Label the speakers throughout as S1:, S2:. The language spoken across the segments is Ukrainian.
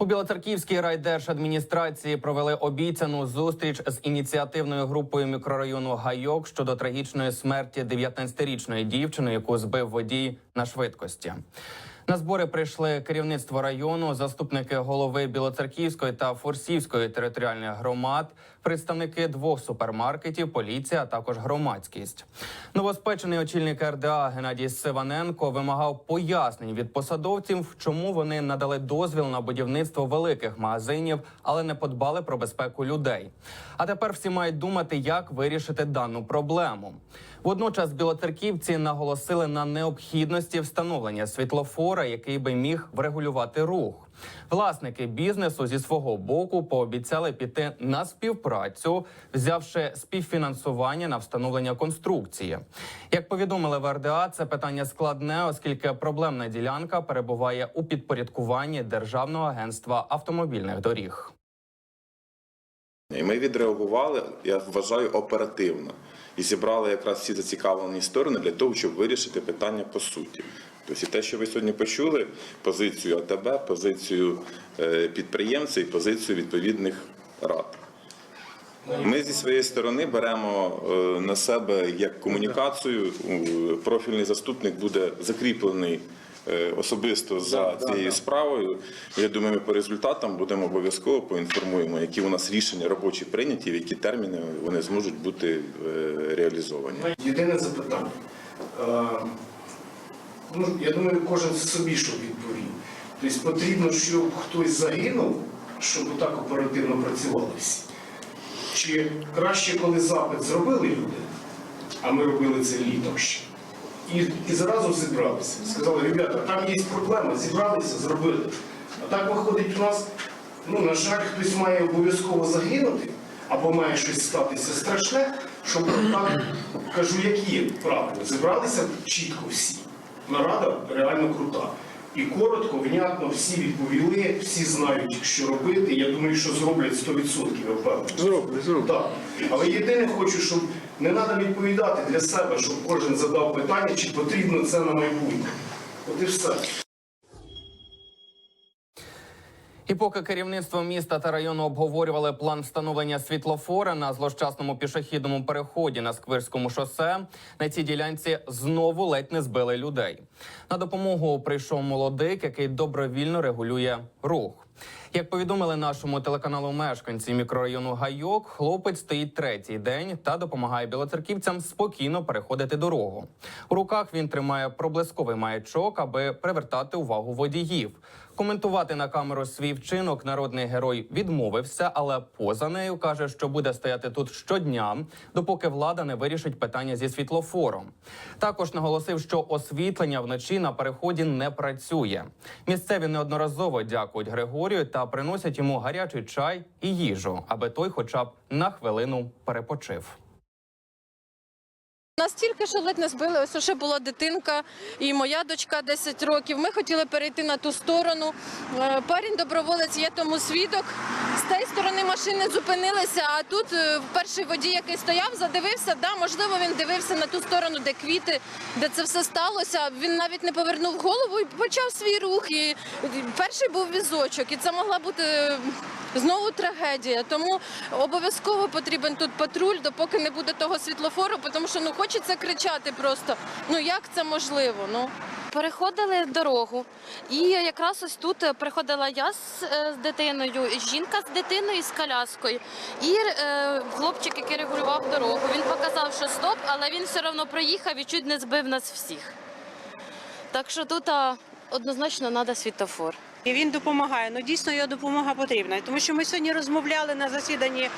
S1: У Білоцерківській райдержадміністрації провели обіцяну зустріч з ініціативною групою мікрорайону Гайок щодо трагічної смерті 19-річної дівчини, яку збив водій на швидкості. На збори прийшли керівництво району, заступники голови Білоцерківської та Фурсівської територіальних громад, представники двох супермаркетів, поліція, а також громадськість. Новоспечений очільник РДА Геннадій Сиваненко вимагав пояснень від посадовців, чому вони надали дозвіл на будівництво великих магазинів, але не подбали про безпеку людей. А тепер всі мають думати, як вирішити дану проблему. Водночас білоцерківці наголосили на необхідності встановлення світлофора, який би міг врегулювати рух. Власники бізнесу зі свого боку пообіцяли піти на співпрацю, взявши співфінансування на встановлення конструкції. Як повідомили в РДА, це питання складне, оскільки проблемна ділянка перебуває у підпорядкуванні Державного агентства автомобільних доріг.
S2: І ми відреагували, я вважаю, оперативно і зібрали якраз всі зацікавлені сторони для того, щоб вирішити питання по суті. Тобто, те, що ви сьогодні почули, позицію АТБ, позицію е, підприємця і позицію відповідних рад. Ми зі своєї сторони беремо е, на себе як комунікацію. Профільний заступник буде закріплений особисто за цією справою. Я думаю, ми по результатам будемо обов'язково поінформуємо, які у нас рішення робочі прийняті, в які терміни вони зможуть бути е, реалізовані.
S3: Єдине запитання. Е, Ну, я думаю, кожен собі що відповів. Тобто потрібно, щоб хтось загинув, щоб так оперативно працювали всі. Чи краще, коли запит зробили люди, а ми робили це літом ще, і, і зразу зібралися. Сказали, ребята, там є проблема, зібралися, зробили. А так виходить у нас, ну, на жаль, хтось має обов'язково загинути, або має щось статися страшне, щоб так кажу, як є правильно. Зібралися чітко всі. Нарада реально крута. І коротко, внятно, всі відповіли, всі знають, що робити. Я думаю, що зроблять 100%, я впевнений.
S4: Зроблять, зроблять.
S3: Так. Але єдине хочу, щоб не треба відповідати для себе, щоб кожен задав питання, чи потрібно це на майбутнє. От і все.
S1: І поки керівництво міста та району обговорювали план встановлення світлофора на злощасному пішохідному переході на Сквирському шосе, на цій ділянці знову ледь не збили людей. На допомогу прийшов молодик, який добровільно регулює рух. Як повідомили нашому телеканалу мешканці мікрорайону Гайок, хлопець стоїть третій день та допомагає білоцерківцям спокійно переходити дорогу. У руках він тримає проблисковий маячок, аби привертати увагу водіїв. Коментувати на камеру свій вчинок народний герой відмовився, але поза нею каже, що буде стояти тут щодня, допоки влада не вирішить питання зі світлофором. Також наголосив, що освітлення вночі на переході не працює. Місцеві неодноразово дякують Григорію та приносять йому гарячий чай і їжу, аби той, хоча б на хвилину, перепочив.
S5: Настільки, що ледь не збили, ось ще була дитинка і моя дочка 10 років. Ми хотіли перейти на ту сторону. Е, Парень доброволець є тому свідок. З тієї сторони машини зупинилися, а тут е, перший водій, який стояв, задивився. Да, можливо, він дивився на ту сторону, де квіти, де це все сталося. Він навіть не повернув голову і почав свій рух. І перший був візочок, і це могла бути знову трагедія. Тому обов'язково потрібен тут патруль, допоки не буде того світлофору, тому що ну хочеться кричати просто. Ну як це можливо? Ну
S6: Переходили дорогу, і якраз ось тут приходила я з, е, з дитиною, жінка з дитиною з коляскою. І е, хлопчик, який регулював дорогу, він показав, що стоп, але він все одно проїхав і чуть не збив нас всіх. Так що тут однозначно треба світофор.
S7: І він допомагає. Ну дійсно його допомога потрібна. Тому що ми сьогодні розмовляли на засіданні.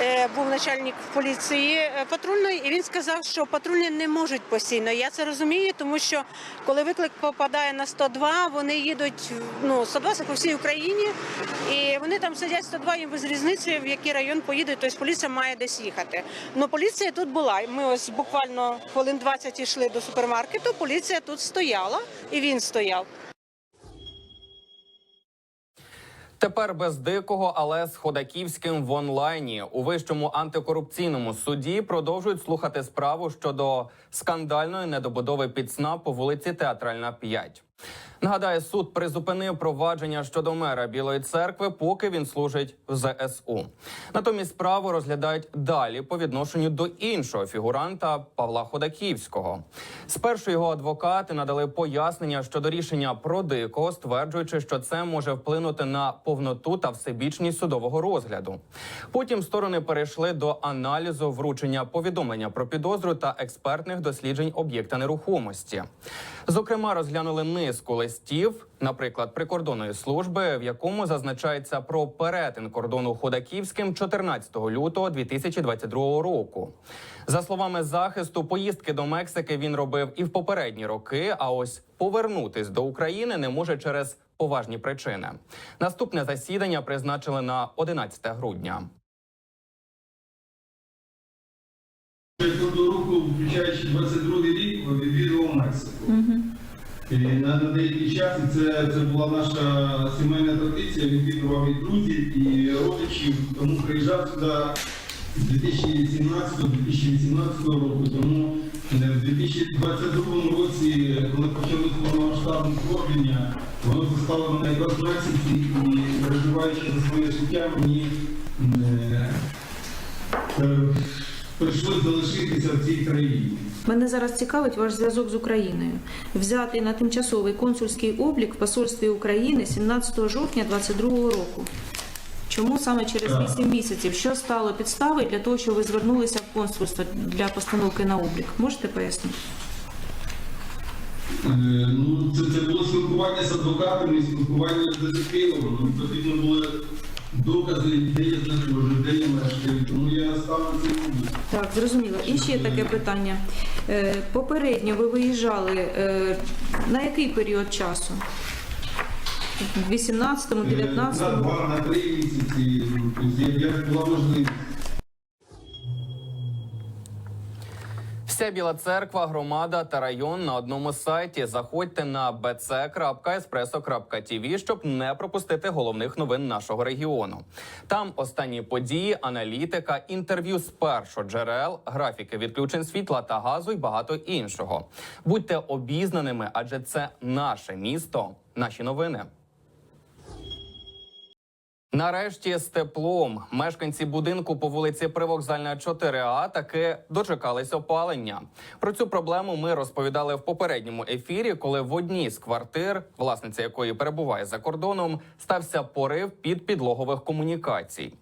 S7: е, Був начальник поліції е, патрульної, і він сказав, що патрульні не можуть постійно. Я це розумію, тому що коли виклик попадає на 102, вони їдуть ну 102 це по всій Україні, і вони там сидять 102, їм без різниці, в який район поїдуть. Тобто поліція має десь їхати. Ну поліція тут була. Ми ось буквально хвилин 20 йшли до супермаркету. Поліція тут стояла, і він стояв.
S1: Тепер без дикого, але з Ходаківським в онлайні у вищому антикорупційному суді продовжують слухати справу щодо скандальної недобудови під по вулиці Театральна 5. Нагадаю, суд призупинив провадження щодо мера Білої церкви, поки він служить в ЗСУ. Натомість справу розглядають далі по відношенню до іншого фігуранта Павла Ходаківського. Спершу його адвокати надали пояснення щодо рішення про дикого, стверджуючи, що це може вплинути на повноту та всебічність судового розгляду. Потім сторони перейшли до аналізу вручення повідомлення про підозру та експертних досліджень об'єкта нерухомості. Зокрема, розглянули низку листів, наприклад, прикордонної служби, в якому зазначається про перетин кордону Ходаківським 14 лютого 2022 року. За словами захисту, поїздки до Мексики він робив і в попередні роки. А ось повернутись до України не може через поважні причини. Наступне засідання призначили на 11 грудня.
S4: До року, включаючи 22 рік, Мексику. І на, деякий час і це, це була наша сімейна традиція, відвідував і друзів, і родичів, тому приїжджав сюди з 2017-2018 року. Тому е, в 2022 році, коли почалося повномасштабне вторгнення, воно застало мене якраз в Мексиці і переживаючи за своє життя, мені е, е, прийшлось залишитися в цій країні.
S8: Мене зараз цікавить ваш зв'язок з Україною. Взятий на тимчасовий консульський облік в посольстві України 17 жовтня 2022 року. Чому саме через
S4: Так.
S8: 8 місяців? Що стало підставою для того, що ви звернулися в консульство для постановки на облік? Можете пояснити?
S4: Е, Ну, це, це було спілкування з адвокатами, спілкування з детективом. Ну, потрібно було докази, я знаходжу, де. Тому я ставлю це.
S8: Так, зрозуміло. І ще таке питання. Е, Попередньо ви виїжджали е, на який період часу? В 18-му,
S4: Е, На
S8: 19-му?
S4: два, на три місяці. ну, тобто я- Я була можливість.
S1: Вся Біла церква, громада та район на одному сайті. Заходьте на bc.espresso.tv, щоб не пропустити головних новин нашого регіону. Там останні події, аналітика, інтерв'ю з першоджерел, графіки відключень світла та газу і багато іншого. Будьте обізнаними, адже це наше місто, наші новини. Нарешті з теплом мешканці будинку по вулиці Привокзальна 4А таки дочекались опалення. Про цю проблему ми розповідали в попередньому ефірі, коли в одній з квартир, власниця якої перебуває за кордоном, стався порив під підлогових комунікацій.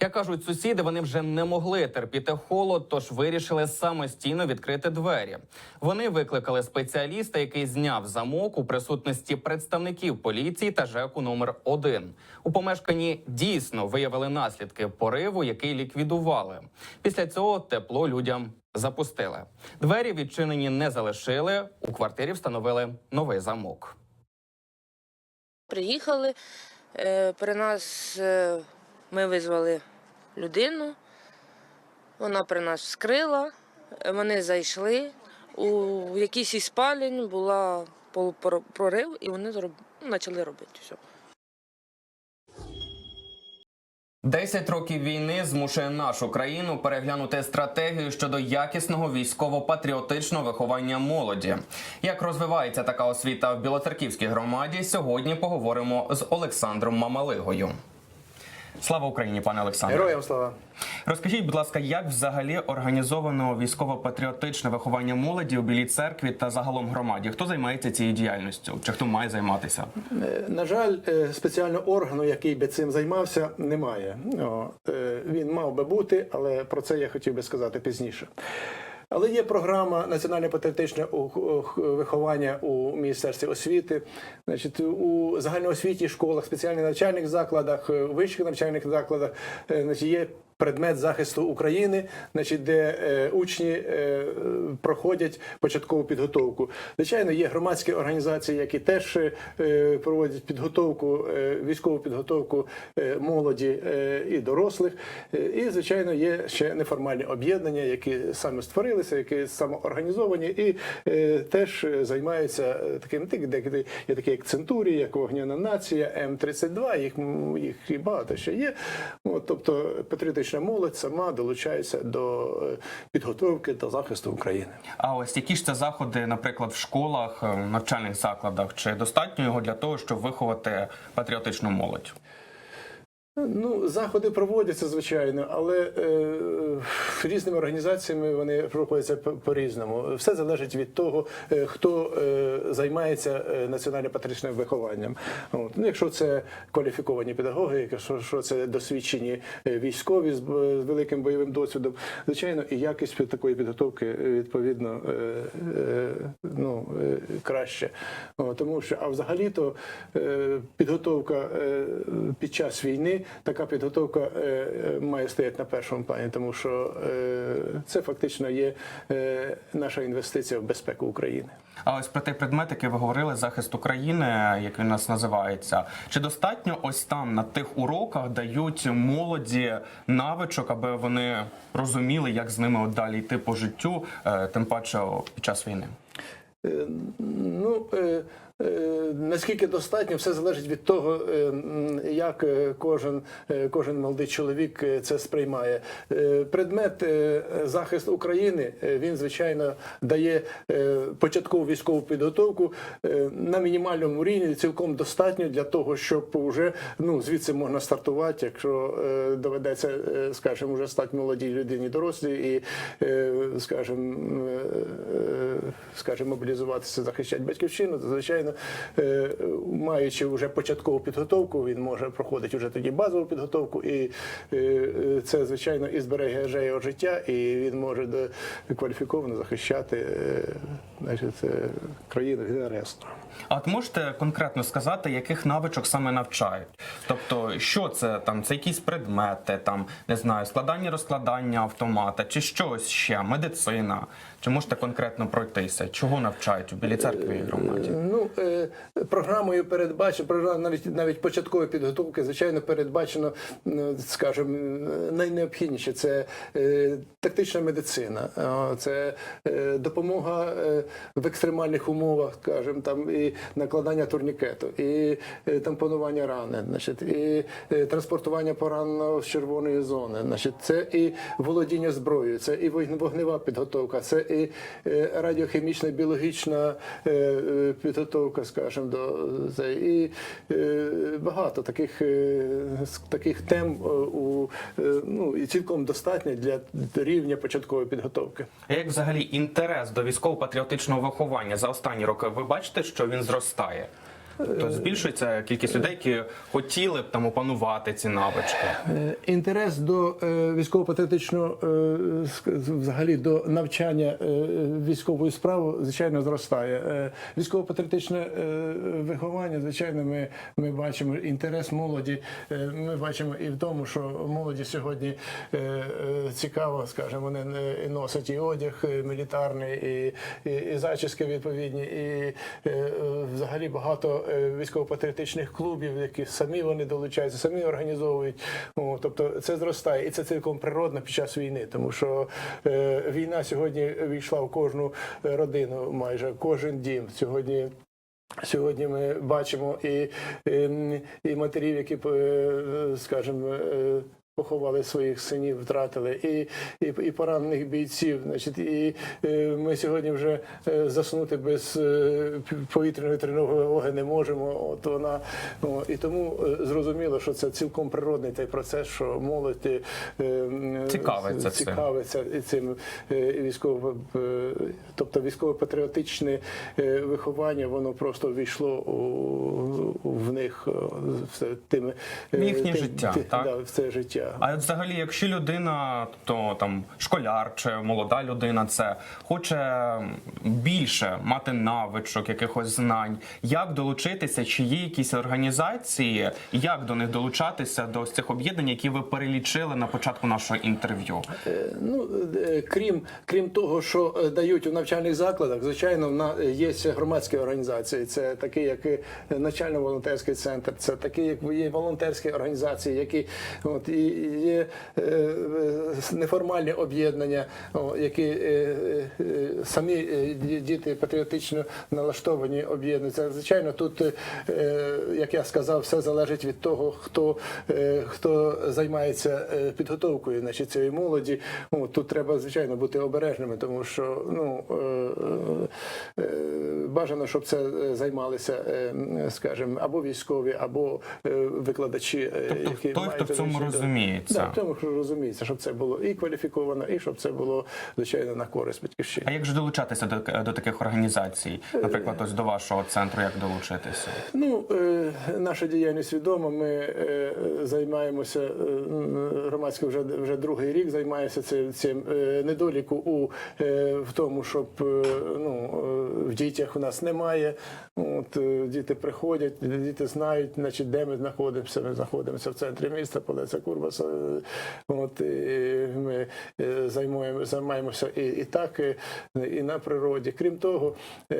S1: Як кажуть сусіди, вони вже не могли терпіти холод, тож вирішили самостійно відкрити двері. Вони викликали спеціаліста, який зняв замок у присутності представників поліції та ЖЕКу номер 1 У помешканні дійсно виявили наслідки пориву, який ліквідували. Після цього тепло людям запустили. Двері відчинені не залишили. У квартирі встановили новий замок.
S9: Приїхали, е, при нас е, ми визвали людину, вона при нас вскрила, вони зайшли. У якійсь із спалень була прорив, і вони ну, почали робити все.
S1: Десять років війни змушує нашу країну переглянути стратегію щодо якісного військово-патріотичного виховання молоді. Як розвивається така освіта в Білоцерківській громаді? Сьогодні поговоримо з Олександром Мамалигою. Слава Україні, пане Олександре.
S10: Героям слава.
S1: Розкажіть, будь ласка, як взагалі організовано військово-патріотичне виховання молоді у Білій церкві та загалом громаді? Хто займається цією діяльністю? Чи хто має займатися?
S10: Е, На жаль, е, спеціального органу, який би цим займався, немає. Е, Він мав би бути, але про це я хотів би сказати пізніше. Але є програма національне патріотичне виховання у Міністерстві освіти. Значить, у загальноосвітніх школах, спеціальних навчальних закладах, вищих навчальних закладах е, значить, є предмет захисту України, значить, де е, учні е, проходять початкову підготовку. Звичайно, є громадські організації, які теж е, проводять підготовку, е, військову підготовку е, молоді е, і дорослих. Е, І, звичайно, є ще неформальні об'єднання, які саме створилися, які самоорганізовані і е, теж займаються таким, так, де є такі як Центурі, як Вогняна нація, М32, їх, їх і багато ще є. От, тобто патріотичне патріотична молодь сама долучається до е, підготовки та захисту України.
S11: А ось які ж це заходи, наприклад, в школах, е, навчальних закладах, чи достатньо його для того, щоб виховати патріотичну молодь?
S10: Ну, заходи проводяться, звичайно, але е, різними організаціями вони проходяться по- по-різному. Все залежить від того, е, хто е, займається е, національно-патріотичним вихованням. От. Ну, якщо це кваліфіковані педагоги, якщо що це досвідчені е, військові з, з великим бойовим досвідом, звичайно, і якість під такої підготовки е, відповідно е, е, ну, е, краще. О, тому що, а взагалі-то е, підготовка е, під час війни, така підготовка е, е, має стояти на першому плані, тому що е, це фактично є наша інвестиція в безпеку України.
S11: А ось про той предмет, який ви говорили, захист України, як він у нас називається. Чи достатньо ось там на тих уроках дають молоді навичок, аби вони розуміли, як з ними далі йти по життю, тим паче під час війни?
S10: Ну, наскільки достатньо, все залежить від того, е, як е, кожен, е, кожен молодий чоловік е, це сприймає. Е, Предмет е, захист України е, він звичайно дає е, початкову військову підготовку е, на мінімальному рівні. Цілком достатньо для того, щоб вже ну звідси можна стартувати, якщо е, доведеться, е, скажімо, вже стати молодій людині дорослій і, е, скажімо, е, е, скажімо, мобілізуватися, захищати батьківщину, звичайно, е, маючи вже початкову підготовку, він може проходити вже тоді базову підготовку, і е, е, це звичайно і збереже його життя, і він може кваліфіковано захищати е, значить, е, країну від аресту.
S11: А от можете конкретно сказати, яких навичок саме навчають? Тобто, що це там? Це якісь предмети, там не знаю, складання, розкладання автомата, чи щось ще, медицина? Чи можете конкретно пройтися? Чого навчають у Білій церкві і громаді?
S10: Ну, е, програмою передбачено, програма навіть навіть початкової підготовки, звичайно, передбачено, скажімо, найнеобхідніше це е, тактична медицина, це е, допомога е, в екстремальних умовах, скажімо, там і накладання турнікету, і е, тампонування рани, значить, і е, транспортування пораненого з червоної зони. Значить, це і володіння зброєю, це і вогн- вогнева підготовка, це і е, радіохімічна, біологічна підготовка, скажімо, до це, і багато таких, таких тем у ну і цілком достатньо для рівня початкової підготовки.
S11: Як взагалі інтерес до військово-патріотичного виховання за останні роки? Ви бачите, що він зростає? Тобто збільшується кількість людей, які хотіли б там опанувати ці навички.
S10: Е, Інтерес до е, військово-патріотичного е, взагалі до навчання військової справи, звичайно, зростає. Військово-патріотичне виховання, звичайно, ми, ми бачимо інтерес молоді. Ми бачимо і в тому, що молоді сьогодні цікаво, скажімо, вони носять і одяг мілітарний, і, і, і зачіски відповідні, і взагалі багато військово-патріотичних клубів, які самі вони долучаються, самі організовують. Тобто це зростає, і це цілком природно під час війни, тому що е, війна сьогодні війшла в кожну е, родину, майже кожен дім сьогодні. Сьогодні ми бачимо і, і, матерів, які, е, скажімо, е, поховали своїх синів, втратили, і, і, і поранених бійців. Значить, і е, ми сьогодні вже е, заснути без е, повітряної тривоги не можемо. От вона о, і тому зрозуміло, що це цілком природний той процес, що молодь
S11: Цікавиться цим.
S10: цікавиться цим військово, тобто військово-патріотичне виховання, воно просто війшло у, в них
S11: В їхнє життя, так?
S10: да, в це життя.
S11: А взагалі, якщо людина, то там школяр чи молода людина, це хоче більше мати навичок, якихось знань, як долучитися, чи є якісь організації, як до них долучатися до цих об'єднань, які ви перелічили на початку нашого інтерв'ю?
S10: Е, Ну, е, крім, крім того, що е, дають у навчальних закладах, звичайно, на- є громадські організації. Це такі, як е, начально-волонтерський центр, це такі, як є волонтерські організації, які от і, є е, е, неформальні об'єднання, які е, самі діти патріотично налаштовані об'єднуються. Звичайно, тут, як я сказав, все залежить від того, хто, хто займається підготовкою значить, цієї молоді. Тут треба, звичайно, бути обережними, тому що ну, бажано, щоб це займалися, скажімо, або військові, або викладачі,
S1: Тобто
S10: які
S1: той,
S10: мають
S1: хто в цьому
S10: досвід.
S1: Розуміється.
S10: Да, в тому що розуміється, щоб це було і кваліфіковано, і щоб це було звичайно на користь батьківщини.
S1: А як же долучатися до, до таких організацій? Наприклад, ось до вашого центру, як долучитися?
S10: Ну, е, наша діяльність відома. Ми е, займаємося е, вже вже другий рік займаємося цим, цим недоліку у в тому, щоб ну в дітях у нас немає. От діти приходять, діти знають, значить, де ми знаходимося. Ми знаходимося в центрі міста, Полеця Курбаса. Е, От ми е, займаємо, займаємося і, і так, і, і на природі. Крім того, е,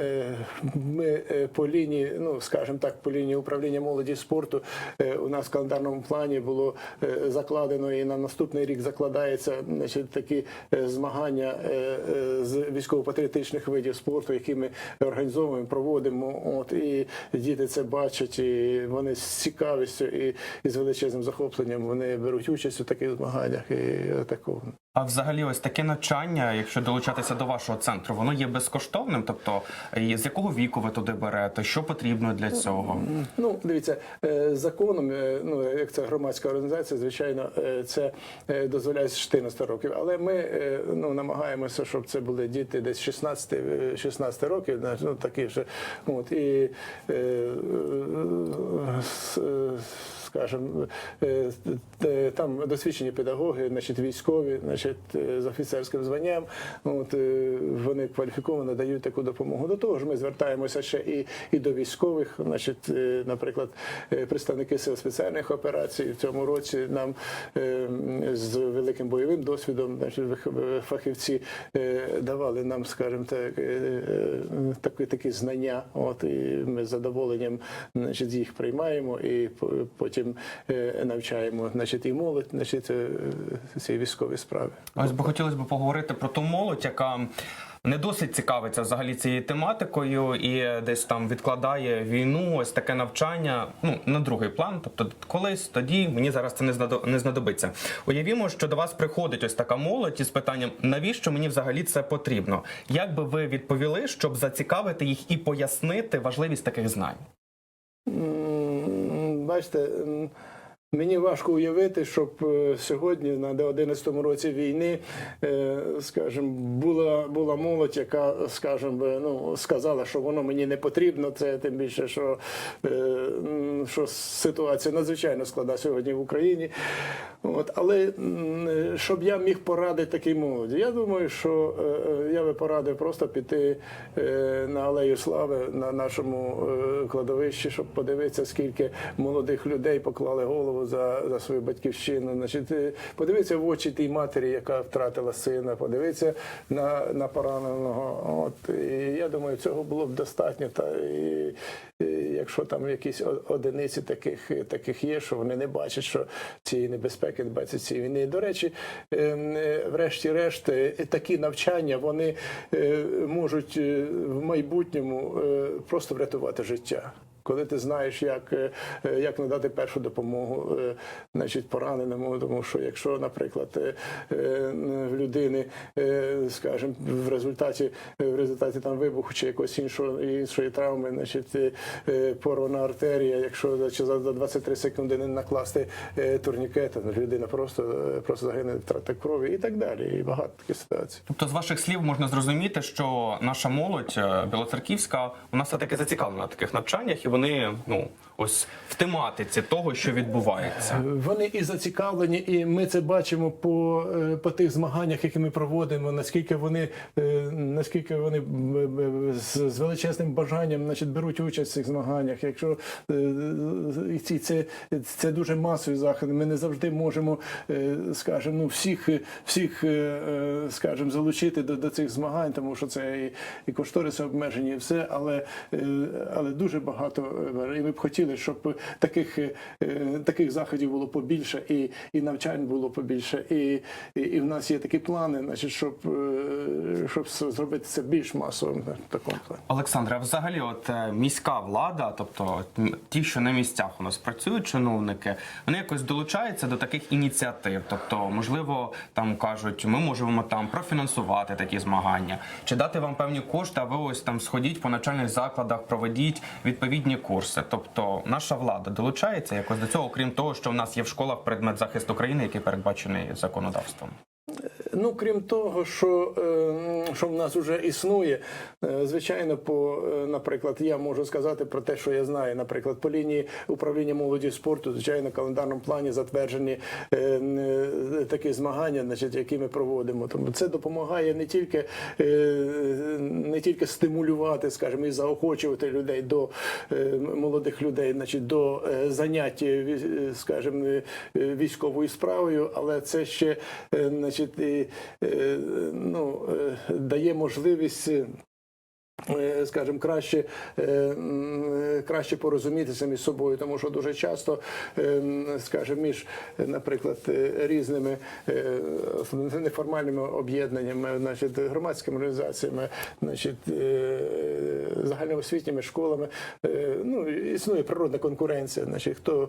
S10: е, ми е, по лінії, ну скажімо так, по лінії управління молоді і спорту е, у нас в календарному плані було е, закладено і на наступний рік закладається значить, такі е, змагання е, е, з військово-патріотичних видів спорту, які ми організовуємо, проводимо. От і діти це бачать, і вони з цікавістю і, і з величезним захопленням вони беруть участь у таких змаганнях і такого.
S1: А взагалі, ось таке навчання, якщо долучатися до вашого центру, воно є безкоштовним. Тобто, з якого віку ви туди берете? Що потрібно для цього?
S10: Ну, дивіться, е, законом, е, ну як це громадська організація, звичайно, е, це дозволяє з 14 років. Але ми ну, намагаємося, щоб це були діти десь 16, е, 16 років, ну такі вже. От і скажімо, е, е, там досвідчені педагоги, значить, військові, значить, е, з офіцерським званням. От е, вони кваліфіковано дають таку допомогу. До того ж, ми звертаємося ще і, і до військових, значить, наприклад, представники сил спеціальних операцій в цьому році нам з великим бойовим досвідом, значить, фахівці давали нам, скажімо так, такі, такі знання. От і ми з задоволенням значить, їх приймаємо і по- потім е, навчаємо значить, і молодь значить, е, цієї військової справи.
S1: Ось би хотілося б поговорити про ту молодь, яка не досить цікавиться взагалі цією тематикою і десь там відкладає війну, ось таке навчання. Ну на другий план. Тобто, колись тоді мені зараз це не знадобиться. Уявімо, що до вас приходить ось така молодь із питанням, навіщо мені взагалі це потрібно? Як би ви відповіли, щоб зацікавити їх і пояснити важливість таких знань?
S10: М, Бачите, м, мені важко уявити, щоб е, сьогодні, на 11-му році війни, е, скажімо, була, була молодь, яка, скажімо, ну, сказала, що воно мені не потрібно. Це тим більше, що, е, що ситуація надзвичайно складна сьогодні в Україні. От, але е, щоб я міг порадити такій молоді, я думаю, що е, е, я би порадив просто піти е, на алею слави на нашому е, кладовищі, щоб подивитися, скільки молодих людей поклали голову за, за свою батьківщину. Значить, е, подивитися в очі тій матері, яка втратила сина, подивитися на, на пораненого. От і я думаю, цього було б достатньо. Та і, і якщо там якісь одиниці таких, таких є, що вони не бачать, що цієї небезпеки, не бачать цієї війни. До речі, ем, е, врешті-решт, е, такі навчання вони можуть в майбутньому просто врятувати життя. Коли ти знаєш, як, е, е, як надати першу допомогу е, значить, пораненому, тому що якщо, наприклад, в людини, скажімо, в результаті в результаті там вибуху чи якоїсь іншої, іншої травми, значить, порвана артерія, якщо значить, за за 23 секунди не накласти е, турнікет, то людина просто, просто загине втрата крові і так далі. І багато таких ситуацій.
S1: Тобто, з ваших слів можна зрозуміти, що наша молодь білоцерківська вона все таки зацікавлена в таких навчаннях, і вони ну ось в тематиці того, що відбувається.
S10: Вони і зацікавлені, і ми це бачимо по, е, по тих змаганнях, які ми проводимо. Наскільки вони е, наскільки вони з, величезним бажанням значить, беруть участь в цих змаганнях. Якщо е, ці це, це дуже масові заходи, ми не завжди можемо, е, скажімо, ну всіх всіх, е, е, скажімо, залучити до, до цих змагань, тому що це і, і кошториси обмежені, і все, але, е, але дуже багато е, і ми б хотіли, щоб таких, е, таких заходів було побільше, і, і навчань було побільше. І, і, і в нас є такі плани, значить, щоб, е, щоб зробити це більш масовим в такому плані.
S11: Олександре, а взагалі, от е, міська влада, тобто ті, що на місцях у нас працюють, чиновники, вони якось долучаються до таких ініціатив. Тобто, можливо, там кажуть, ми можемо там профінансувати такі змагання, чи дати вам певні кошти, а ви ось там сходіть по навчальних закладах, проведіть відповідні курси. Тобто, наша влада долучається якось до цього, окрім того, що в нас є в школах предмет захисту країни, який передбачений законодавством.
S10: Ну, крім того, що, е, що в нас вже існує, е, звичайно, по, е, наприклад, я можу сказати про те, що я знаю, наприклад, по лінії управління молоді спорту, звичайно, в календарному плані затверджені е, такі змагання, значить, які ми проводимо. Тому це допомагає не тільки, не тільки стимулювати, скажімо, і заохочувати людей до молодих людей, значить, до занять, скажімо, військовою справою, але це ще е, значить, і, е, ну, е, дає можливість. Е, Скажімо, краще, е, краще порозумітися між собою, тому що дуже часто, е, скажімо, між, наприклад, різними неформальними об'єднаннями, значить, громадськими організаціями, значить, загальноосвітніми школами, ну, існує природна конкуренція, значить, хто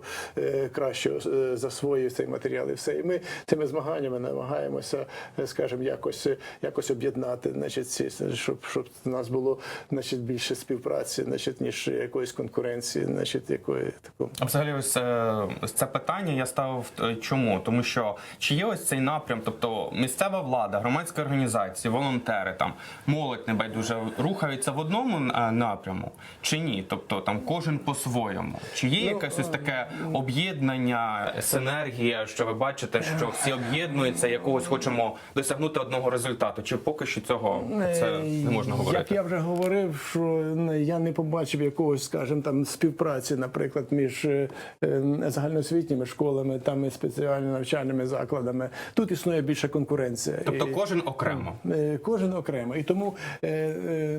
S10: краще засвоює цей матеріал і все. І ми цими змаганнями намагаємося, скажімо, якось, якось об'єднати, значить, щоб, щоб нас було значить, більше співпраці, значить, ніж якоїсь конкуренції, значить, якої такого.
S11: А взагалі, ось е, це питання я ставив е, чому? Тому що чи є ось цей напрям, тобто місцева влада, громадські організації, волонтери там молодь небайдуже рухаються в одному е, напряму, чи ні? Тобто там кожен по-своєму. Чи є якесь ось таке об'єднання, синергія, що ви бачите, що всі об'єднуються, якогось хочемо досягнути одного результату? Чи поки що цього це не можна
S10: Як
S11: говорити?
S10: я вже говорив, що я не побачив якогось, скажімо, там співпраці, наприклад, між е, е, загальноосвітніми школами там і спеціально навчальними закладами. Тут існує більша конкуренція.
S11: Тобто кожен окремо.
S10: Е, Кожен окремо. І тому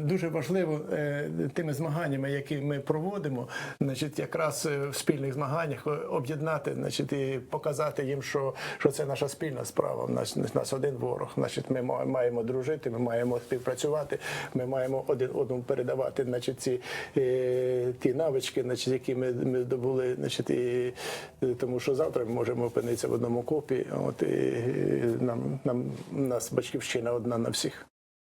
S10: дуже важливо тими змаганнями, які ми проводимо, значить, якраз в спільних змаганнях об'єднати, значить, і показати їм, що, що це наша спільна справа. В нас, в нас один ворог. Значить, ми ма- маємо дружити, ми маємо співпрацювати, ми маємо один одному передавати, значить, ці е, ті навички, значить, які ми, ми здобули, значить, і, е, тому що завтра ми можемо опинитися в одному копі. От і, і нам, нам нас батьківщина одна на всіх.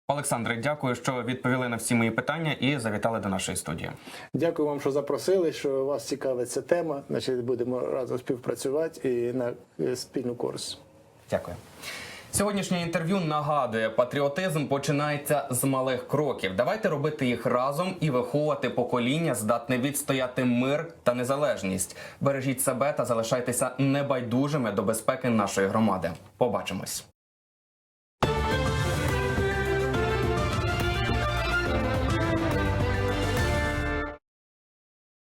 S11: Олександре, дякую, що відповіли на всі мої питання і завітали до нашої студії.
S10: Дякую вам, що запросили, що вас цікавить ця тема. Значить, будемо разом співпрацювати і на е, спільну користь.
S11: Дякую. Сьогоднішнє інтерв'ю нагадує, патріотизм починається з малих кроків. Давайте робити їх разом і виховувати покоління, здатне відстояти мир та незалежність. Бережіть себе та залишайтеся небайдужими до безпеки нашої громади. Побачимось.